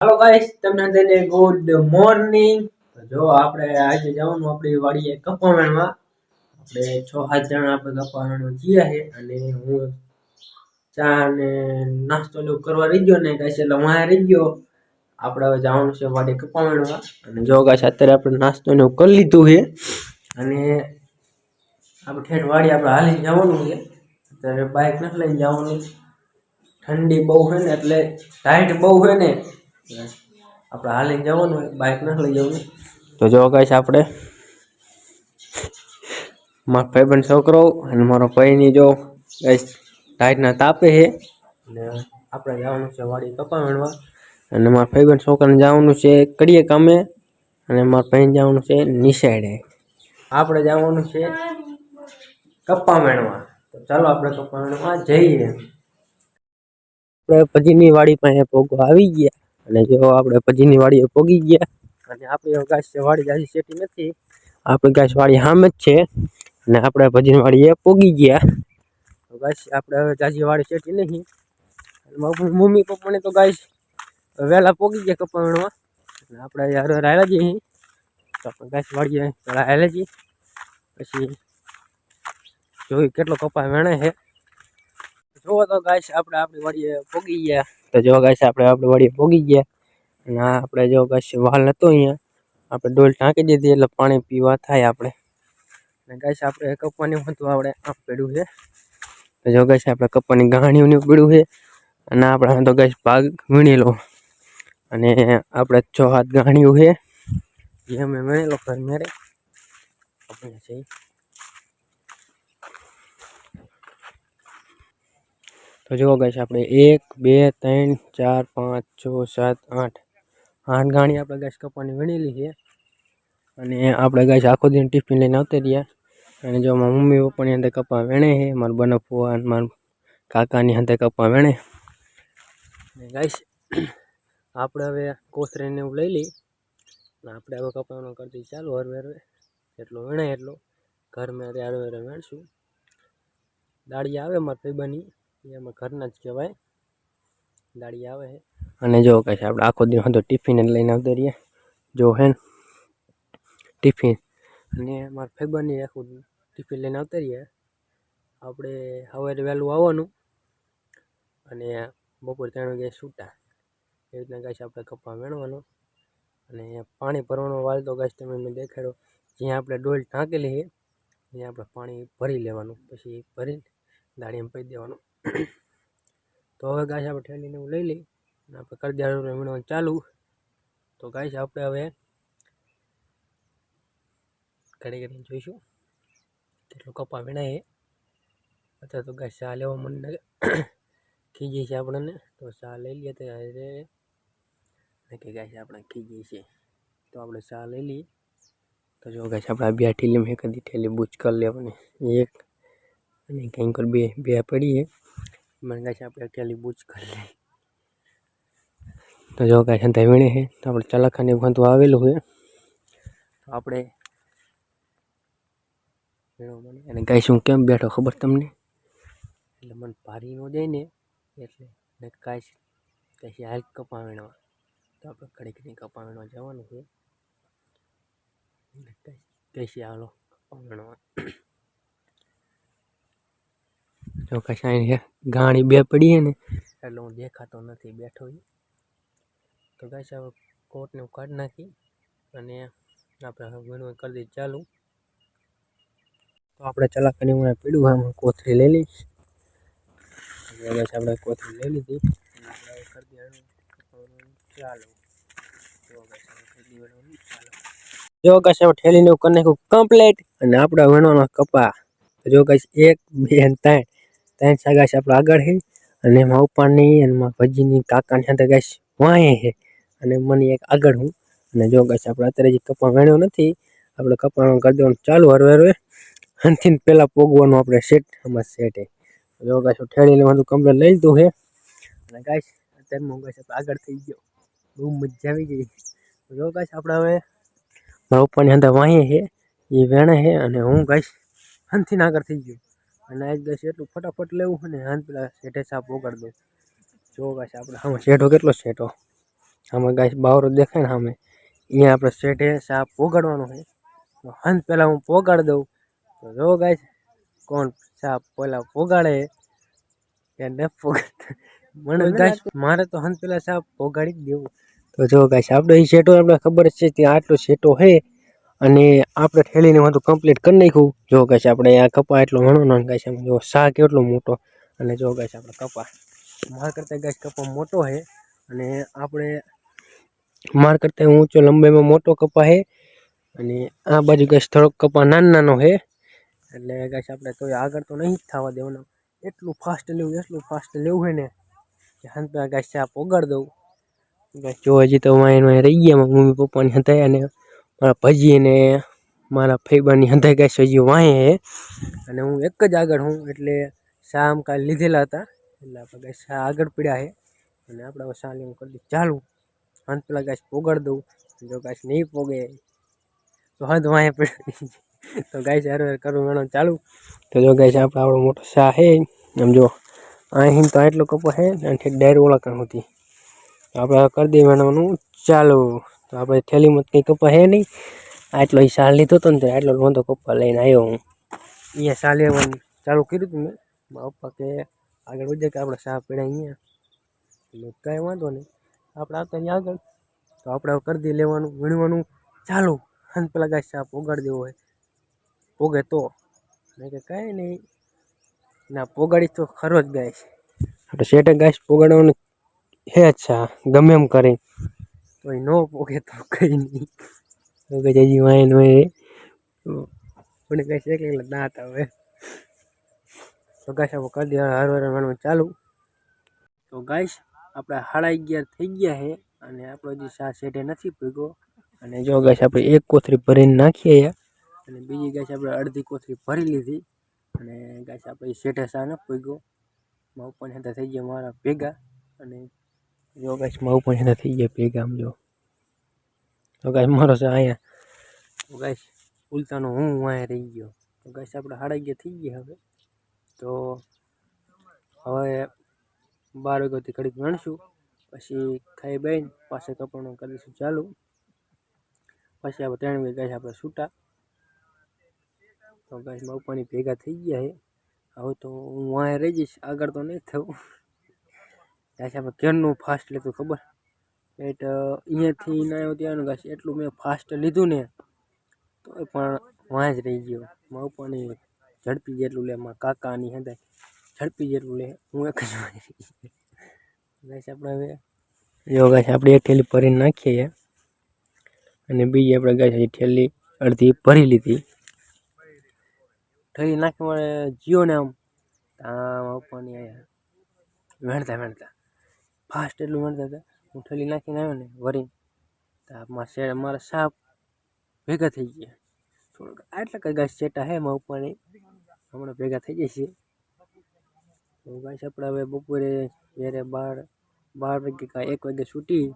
હાલો guys તમને તેને good morning જો આપણે આજે જવાનું આપણી વાડીએ કપાવણમાં આપણે છ, સાત જણા આપણે કપાવણ ગયા છે. અને હું ચા ને નાસ્તો ને કરવા રહી ગયો ને ગાઈસ, એટલે હું રહી ગયો. આપણે હવે જવાનું છે વાડી કપાવણમાં અને જો ગાઈસ, અત્યારે આપણે નાસ્તો ને કરી લીધું છે. અને આપણે ઠેઠ વાડી આપણે હાલી જવાનું છે. અત્યારે બાઇક નથી લઈને જવાનું. ઠંડી બહુ છે ને, એટલે ટાઈટ બહુ છે ને. આપણે હાલીને જવાનું હોય બાઇક નથી લઈ જવું તો જો ગાઈસ આપણે મારો ભાઈબંધ છોકરો અને મારો ભાઈની જો ટાઈટ ના તાપે છે. અને આપણે જવાનું છે વાડી કપા મેળવા અને મારા ભાઈબંધ છોકરાને જવાનું છે કડીએ કામે અને મારા ભાઈને જવાનું છે નિશાળે. આપણે જવાનું છે કપ્પા મેળવા તો ચાલો આપણે કપ્પા મેળવા જઈએ. આપણે પછીની વાડી પાસે ભોગો આવી ગયા. અને જો આપણે પજીની વાડીએ પોગી ગયા, અને આપણી ગાય છે વાડી જાજી સેટી નથી. આપણી ગાય વાડી સામે જ છે, અને આપણે ભજીની વાડીએ પોગી ગયા. તો ગાય આપણે હવે જાજી વાડી સેટી નહીં. અને મારી મમ્મી પપ્પાને તો ગાય વહેલા પોગી ગયા કપાવણમાં અને આપણે યાર રાયલા જઈએ તો આપણે ગાય વાડીએ રાયલા જઈએ પછી જોઈ કેટલો કપા વેણે છે. જોવો તો ગાઈશ આપણે આપણી વાડીએ પોગી ગયા. તો જો ગાઈશ આપણે આપણી વાડીએ પોગી ગયા. અને આપણે જો ગાઈસ વાલ નહોતો અહીંયા. આપણે ડોલ ટાંકી દીધી એટલે પાણી પીવા થાય આપણે. અને ગાઈશ આપણે કપવાની હતું, આપણે આમ પડ્યું છે. તો જો ગાઈસ આપણે કપવાની ગાણીઓને પડ્યું છે. અને આપણે તો ગાઈસ ભાગ વીણેલો. અને આપણે છ હાથ ગાણીઓ છે. જે અમે વીણેલો ઘર મેરે આપણે છે તો જુઓ ગાઈશ આપણે એક, બે, ત્રણ, ચાર, પાંચ, છ, સાત, આઠ. આઠ ગાણી આપણે ગાઈશ કપાની વીણેલી છે. અને આપણે ગાઈશ આખો દિન ટિફિન લઈને આવતા રહ્યા. અને જો મારા મમ્મી પપ્પાની અંદર કપા વેણે છે, મારા બનફુઆ અને મારા કાકાની અંદર કપા વેણે. અને ગાઈસ, આપણે હવે કોથરીને એવું લઈ લઈ અને આપણે હવે કપાવાનું કરતી ચાલુ હરવે હરવે. એટલો વીણે એટલો. ઘર મેં હરવે હરવે વેણશું. દાળી આવે મારા ભાઈબાની એમાં ઘરના જ કહેવાય. દાળી આવે છે. અને જો કહે છે, આપણે આખો દિવસ તો ટિફિન જ લઈને આવતા રહીએ. જો હે ટિફિન. અને મારા ફેબરની આખું ટિફિન લઈને આવતા રહીએ. આપણે સવારે વહેલું આવવાનું અને બપોર ત્રણ વાગે છૂટા એવી રીતના ગાઈશ આપણે કપા વેણવાનું અને પાણી ભરવાનો વાલ તો ગાઈશ તમે મેં દેખાડ્યો. જ્યાં આપણે ડોલ ટાંકેલી છે, ત્યાં આપણે પાણી ભરી લેવાનું. પછી ભરીને એમ પી દેવાનું. તો હવે ગાય આપણે ઠેલીને એવું લઈ લઈ અને આપણે કરી દેવાનું વીણવાનું ચાલુ. તો ગાય આપણે હવે ઘડી ઘડી જોઈશું કેટલો કપા વીણાય અથવા તો ગાય ચા લેવા મને ખીજી છે આપણને. તો ચા લઈ લઈએ તો નક્કી ગાય આપણે ખીજી છે. તો આપણે ચા લઈ લઈએ. તો જો ગાય આપણે બે ઠેલીમાં એક કદી ઠેલી બૂચ કરી લેવાની. એક અને કંઈક બે બે પડીએ. મને ગાય આપણે અકેલી બૂચ કરી તો જો કહે છે વીણે છે. તો આપણે ચલાખાની વાંધો આવેલું છે. તો આપણે અને ગાય શું કેમ બેઠો ખબર તમને? એટલે મને ભારી ન જાય ને, એટલે ને કાંઈ કાંઈ હાલ કપા વીણવા. તો આપણે ઘડીક ને કપા વીણવા જવાનું છે. કઈ હાલો, કપા જો કશાય છે ગાણી બે પડી ને, એટલે હું દેખાતો નથી, બેઠો તો ગાઈસ, હવે કોટને કાઢી નાખી અને આપણે વીણવું કરી દઈએ, ચાલુ. તો આપણે ચલાકની હું પીડું આમ કોથળી લઈ લઈશ. ગાઈસ આપણે કોથળી લઈ લીધી. કરી દઈએ ચાલુ. જો ગાઈસ, હવે ઠેલીને કરી નાખ્યું કમ્પ્લીટ અને આપણે વીણવાનો કપા. જો ગાઈસ, એક, બે ત્રણ. ત્રણ સાગા છે, આપણે આગળ છે અને એમાં ઉપરની અને ભજીની કાકાની સાથે ગાઈશ વાંહે છે અને મને એક આગળ હું. અને જો ગાઈશ આપણે અત્યારે જે કપા વેણ્યો નથી, આપણે કપાણો કરી દેવાનું ચાલુ. હરવે હરવે. હનથી પહેલાં પોગવાનું આપણે સેટ આમાં સેટ જો ગાઈશ ઠેડી લેવાનું કમ્પ્લેટ લઈ લીધું છે અને ગાઈશ અત્યારે હું ગાઈશ આગળ થઈ ગયો. બહુ મજા આવી ગઈ. જો ગાઈશ આપણે હવે મારા ઉપરની અંદર વાંહે છે એ વેણે છે અને હું ગાઈશ હનથી આગળ થઈ ગયો. અને આજ ગાઈશ એટલું ફટાફટ લેવું હોય ને હાથ પેલા શેઠે સાપ વગાડી દઉં. જો ગાઈશ આપણે, આમાં શેઠો કેટલો શેઠો આમાં ગાય બાવરો દેખાય ને સામે? અહીંયા આપણે શેઠે સાપ પોગાડવાનો છે હંત પહેલાં હું પોગાડી દઉં. તો જો ગાઈસ, કોણ સાપ પહેલાં પોગાડે કે ન પોગાડતા મને ગાઈસ, મારે તો હંત પહેલાં સાપ પોગાડી જ દેવું. તો જો ગાય આપણે એ શેઠો આપણે ખબર છે ત્યાં આટલો શેઠો છે અને આપણે ઠેલીને વાંધો કમ્પ્લીટ કરી નાખ્યું. જો ગાઈસ આપણે આ કપા એટલો ઘણો ન કહે છે જો શાહ કેટલો મોટો અને જો ગાઈસ આપણે કપા. માર કરતાં ગાય કપા મોટો છે અને આપણે માર કરતાં ઊંચો લંબાઈમાં મોટો કપા છે અને આ બાજુ ગાઈસ થોડોક કપા નાનો નાનો છે. એટલે ગાઈસ આપણે તો આગળ તો નહીં જ થવા દેવાનો. એટલું ફાસ્ટ લેવું, એટલું ફાસ્ટ લેવું હોય ને કે હંતા ગાય આ પોગાડ દઉં. ગાઈસ જો હજી તો વાંય વાંય રહી ગયા મમ્મી પપ્પાની હતા અને મારા ભજી મારા ફૈબાની હંતાઈ ગાય સજી વાંય હે. અને હું એક જ આગળ હું, એટલે શા આમ કાલ લીધેલા હતા. એટલે આપણે ગાય શા આગળ પડ્યા છે અને આપણે હવે શા લેવું કરી દઈએ. ચાલુ હંત પેલા ગાય પોગાડ દઉં. જો ગાય નહીં પોગે, તો હાથ વાંય પડી તો ગાય હારે કરવું મેડમ ચાલુ. તો જો ગાય આપણે આપણો મોટો શા હે. એમ જો અહીં તો આટલો કપો છે અને ડાયર ઓળા હતી. આપણે કરી દઈએ વેણવાનું. ચાલુ. તો આપણે થેલીમાં કંઈ કપા હે નહીં આટલો એ શાલ લીધો હતો ને તો આટલો લોંધો કપા લઈને આવ્યો હું. અહીંયા શાલ લેવાનું ચાલુ કર્યું હતું મેં. મારા પપ્પા કે આગળ વધે કે આપણે શાહ પડ્યા અહીંયા. એટલે કાંઈ વાંધો નહીં આપણે આવતા અહીંયા આગળ. તો આપણે કરી દઈએ લેવાનું, વીણવાનું ચાલુ. અને પેલા ગાય શાહ પોગાડી દેવો હોય. પોગે તો. મેં કે કાંઈ નહીં ના, પોગાડી તો ખરો જ ગાય. આપણે શેઠે ગાય પોગાડવાનું હે અચ્છા ગમે એમ કરે એ ન પોકે તો કંઈ નહીં તો કે જજી વાય હોય પણ કઈ છે કે દાંત આવે તો ગાઈસ આપણે કરી દે હર હર ચાલુ તો ગાઈશ આપણે સાડા અગિયાર થઈ ગયા છે અને આપણો જે શા શેઠે નથી ભેગો અને જો ગાઈશ આપણે એક કોથરી ભરીને નાખીએ અને બીજી ગાઈશ આપણે અડધી કોથરી ભરી લીધી અને ગાઈશ આપણે શેઠે શા નથી ભેગો મારા ઉપર થઈ ગયા મારા ભેગા અને જો ગાઈસ મારા ઉપર હેઠા થઈ ગયા ભેગા આમ જો. તો ગાઈસ મારો છે અહીંયા. તો ગાઈસ ઉલટાનો હું અહીંયા રહી ગયો. તો ગાઈસ આપણે સાડા અગિયાર થઈ ગયા હવે. તો હવે બાર વાગ્યાથી ઘડીક ગણશું પછી ખાઈ બેન પાસે કપડનું કરીશું ચાલુ. પછી આપણે ત્રણ વાગે ગાઈસ આપણે છૂટા તો ગાઈસ મારા ઉપરની ભેગા થઈ ગયા છે. હવે તો હું અહીંયા રહી જઈશ. આગળ તો નહીં થવું. ગાઈસ આપણે કેરનું ફાસ્ટ લીધું, ખબર? એટ અહીંયાથી ના આવ્યો ત્યાંનું ગાઈસ એટલું મેં ફાસ્ટ લીધું ને તો પણ વાં જ રહી ગયો. મારા ઉપરની ઝડપી જેટલું લે, મારા કાકાની હંદે ઝડપી જેટલું લે, હું એક જ ગાઈસ આપણે હવે જો ગાઈસ આપણે એક થેલી ભરીને નાખીએ. અને બીજી આપણે ગાઈસ થેલી અડધી ભરી લીધી. ઠેલી નાખી મળે જીઓ ને આમ ઉપરની અહીંયા, વેણતા વેણતા. ફાસ્ટ એટલું મારતા હતા. હું ઠેલી નાખીને આવ્યો ને વળીને તો મારા શેર, મારા સાપ ભેગા થઈ ગયા. થોડુંક આટલા કઈ ગાય ચેટા હે મારા ઉપરની હમણાં ભેગા થઈ જશે તો ગાય આપણે હવે બપોરે જ્યારે બાર બાર વાગે કાં એક વાગે છૂટી,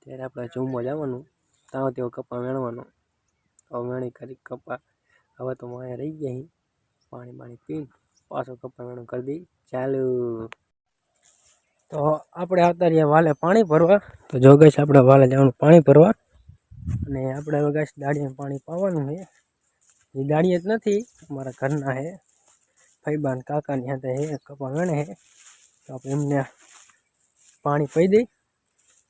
ત્યારે આપણે જમવા જવાનું. ત્યાં તેઓ કપા વેણવાનો. તો વેણી કરી કપા. હવે તો હું રહી ગયા પાણી પાણી પીને પાછો કપા વેણું કરી દઈ. ચાલુ. તો આપણે આવતા રહ્યા વાલે પાણી ભરવા. તો જો ગઈશ આપણે વાલે જવાનું પાણી ભરવા. અને આપણે હવે દાડીએ પાણી પાવાનું છે. એ દાળીએ જ નથી, અમારા ઘરના છે. ફૈબાન કાકાની હાથે હે કપા વેણે હે તો આપણે એમને પાણી પી દઈ.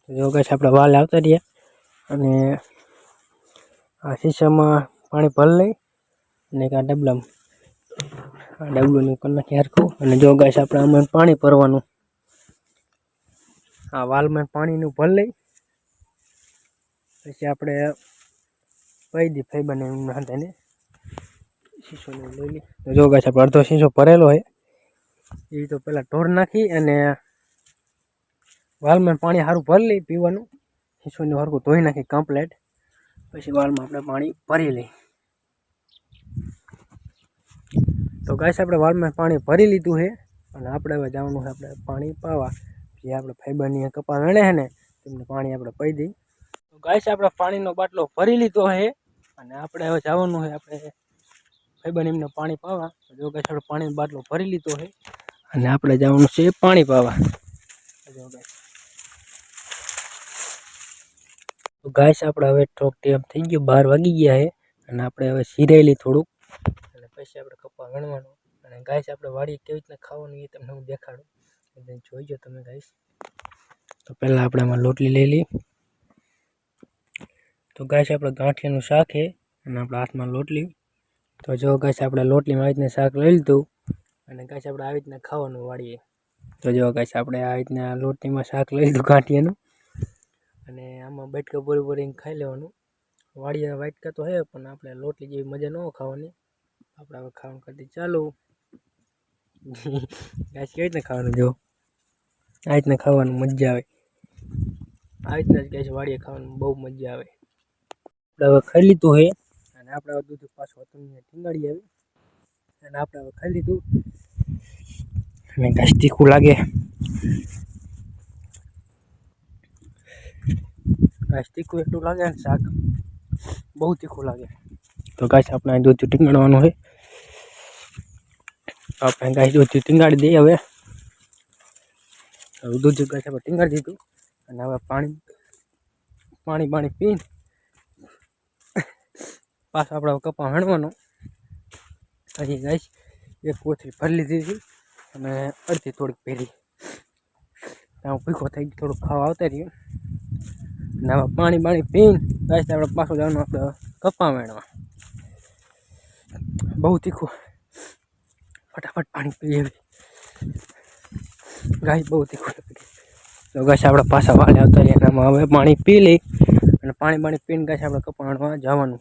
તો જો ગાઈસ આપણે વાલે આવતા રહ્યા. અને આ શીશામાં પાણી ભરી લઈ. અને આ ડબલામાં, આ ડબલું કરી નાખી હરખું. અને જો ગાઈસ આપણે આમાં પાણી ભરવાનું. આ વાલમાં પાણીનું ભરી લઈ પછી આપણે પી દી ફાઈબરને એમના હાથે શીશો ને લઈ લી જો ગાઈસ, આપણે અડધો શીશો ભરેલો છે. એ તો પહેલાં ઢોર નાખી અને વાલમાં પાણી સારું ભરી લઈ પીવાનું. શીશોને હરખું ધોઈ નાખી કમ્પ્લેટ પછી વાલમાં આપણે પાણી ભરી લઈ તો ગાઈસ, આપણે વાલમાં પાણી ભરી લીધું છે. અને આપણે હવે જવાનું છે આપણે પાણી પાવા. જે આપણે ફાઈબરની કપા વેણે છે ને, તેમને પાણી આપણે પી દઈ તો છે આપણે પાણીનો બાટલો ભરી લીધો છે અને આપણે હવે જવાનું છે આપણે ફાઈબર એમને પાણી પાવા. જો ગાઈસ આપણે પાણીનો બાટલો ભરી લીધો છે અને આપણે જવાનું છે પાણી પાવા. જો ગાય ગાઈસ આપણે હવે થોડોક ટાઈમ થઈ ગયો, બાર વાગી ગયા છે અને આપણે હવે સિરાયેલી થોડુંક. અને પછી આપણે કપા ગણવાનું અને ગાઈસ આપણે વાડી કેવી રીતના ખાવાનું એ તમને હું દેખાડું. એટલે જોઈજો તમે ગાઈશ તો પહેલાં આપણે આમાં લોટલી લઈ લઈએ. તો ગાઈશ આપણે ગાંઠિયાનું શાક છે અને આપણા હાથમાં લોટલી. તો જો ગાઈશ આપણે લોટલીમાં આવી રીતના શાક લઈ લીધું અને ગાઈશ આપણે આવી રીતના ખાવાનું વાળીએ. તો જો ગાઈશ આપણે આ રીતના લોટલીમાં શાક લઈ લીધું ગાંઠિયાનું. અને આમાં બેટકા પૂરી પૂરીને ખાઈ લેવાનું. વાળીએ વાટકા તો હે, પણ આપણે લોટલી જેવી મજા ન ખાવાની. આપણે હવે ખાવાનું કરતી ચાલુ. ગાઈશ કેવી રીતના ખાવાનું જો? આ રીતના ખાવાનું મજા આવે. આ રીતના જ ગાઈસ વાડીએ ખાવાનું બહુ મજા આવે. આપણે હવે ખાઈ લીધું હે. અને આપણે હવે દૂધ પાછું તમને ટીંગાડી આવી. અને આપણે હવે ખાઈ લીધું. અને કાંઈ તીખું લાગે. કાંઈ તીખું એટલું લાગે ને શાક? બહુ તીખું લાગે. તો કાંઈ આપણે દૂધ ટીંગાડવાનું હોય આપણે કાંઈ દૂધ ટીંગાડી દઈએ હવે. દૂધ ગાઈસ આપણે ટીંગાડી દીધું. અને હવે પાણી પાણી પાણી પીને પાછો આપણે કપા હણવાનો. હજી ગાઈશ એક કોથળી ભરી લીધી હતી અને અડધી થોડીક પહેરી ત્યાં ભૂખો થઈ ગયો, થોડુંક ખાવા આવતા રહ્યું. અને હવે પાણી પાણી પીને ગાઈશ આપણે પાછું જવાનું આપણે કપા વેણવા બહુ તીખું. ફટાફટ પાણી પીએ ગાય બહુ તીખું તો ગાય આપણે પાછા વાળે આવતા રહ્યા એનામાં હવે પાણી પી લઈ અને પાણી પાણી પીને ગાય આપણે કપાણમાં જવાનું.